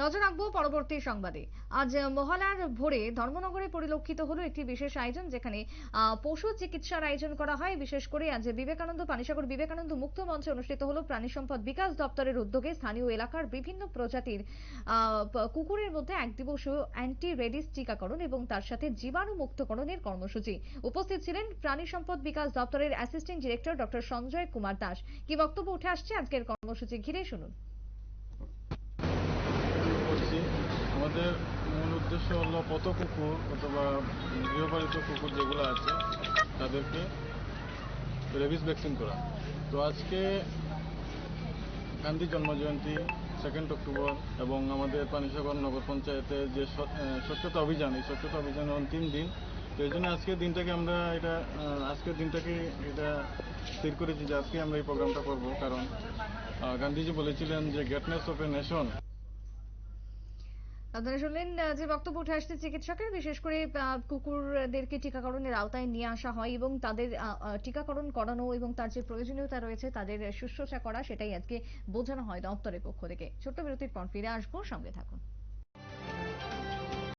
নজর রাখব পরবর্তী সংবাদে। আজ মহালার ভোরে ধর্মনগরে পরিলক্ষিত হলো একটি বিশেষ আয়োজন, যেখানে পশু চিকিৎসার আয়োজন করা হয়। বিশেষ করে আজ বিবেকানন্দ, পানিসাগর বিবেকানন্দ মুক্ত মঞ্চে অনুষ্ঠিত হলো প্রাণী সম্পদ বিকাশ দপ্তরের উদ্যোগে স্থানীয় এলাকার বিভিন্ন প্রজাতির কুকুরের মধ্যে এক দিবসীয় অ্যান্টি রেডিস টিকাকরণ এবং তার সাথে জীবাণু মুক্তকরণের কর্মসূচি। উপস্থিত ছিলেন প্রাণী সম্পদ বিকাশ দপ্তরের assistant director doctor Sanjay Kumar Das. কি বক্তব্য উঠে আসছে আজকের কর্মসূচি ঘিরে, শুনুন করছি আমাদের মূল উদ্দেশ্য হলো পত কুকুর অথবা গৃহপালিত কুকুর যেগুলো আছে, তাদেরকে রেবিস ভ্যাকসিন করা। তো আজকে গান্ধী জন্মজয়ন্তী সেকেন্ড অক্টোবর এবং আমাদের পানিসাগর নগর পঞ্চায়েতের যে স্বচ্ছতা অভিযান, এই স্বচ্ছতা অভিযানের অন্তিম দিন। তো এই জন্য আজকের দিনটাকে আমরা এটা আজকের দিনটাকে এটা স্থির করেছি যে আজকে আমরা এই প্রোগ্রামটা করব। কারণ গান্ধীজি বলেছিলেন যে গ্রেটনেস অফ এ নেশন আপনারা শুনলেন যে বক্তব্য উঠে আসছে চিকিৎসকের, বিশেষ করে কুকুরদেরকে টিকাকরণের আওতায় নিয়ে আসা হয় এবং তাদের টিকাকরণ করানো এবং তার যে প্রয়োজনীয়তা রয়েছে, তাদের শুশ্রূষা করা, সেটাই আজকে বোঝানো হয় দপ্তরের পক্ষ থেকে। ছোট্ট বিরতির পর ফিরে আসব, সঙ্গে থাকুন।